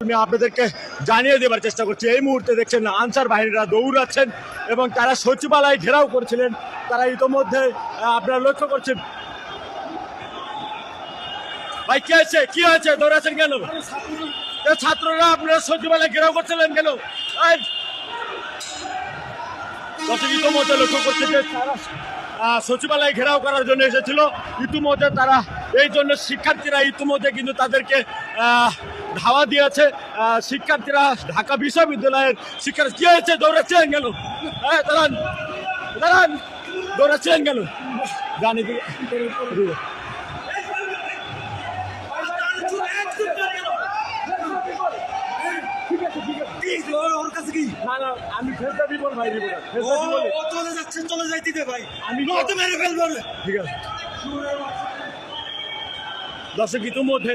আমি আপনাদেরকে জানিয়ে দেবার চেষ্টা করছি। এই মুহূর্তে দেখছেন আনসার বাহিনীরা দৌড়াচ্ছেন এবং তারা সচিবালয় ঘেরাও করেছিলেন। তারা ইতোমধ্যে আপনারা লক্ষ্য করছেন। ভাই, কি হয়েছে? কি হয়েছে? দৌড়াচ্ছেন কেন? ছাত্ররা আপনারা সচিবালয় ঘেরাও করছিলেন কেন! ইতোমধ্যে লক্ষ্য করছে সচিবালয় ঘেরাও করার জন্য এসেছিল। ইতিমধ্যে তারা, এই জন্য শিক্ষার্থীরা ইতিমধ্যে কিন্তু তাদেরকে ধাওয়া দিয়েছে শিক্ষার্থীরা ঢাকা বিশ্ববিদ্যালয়ের শিক্ষার্থী কি হয়েছে? দৌড়াচ্ছেন কেন হ্যাঁ দাঁড়ান দাঁড়ান দৌড়াচ্ছেন কেন জানি আমি দিব ভাই চলে যাচ্ছে চলে যাইতে দে ভাই। আমি- আমি নয়তো মেরে ফেলব ওরে। ঠিক আছে। দর্শক ইতিমধ্যে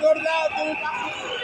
Governador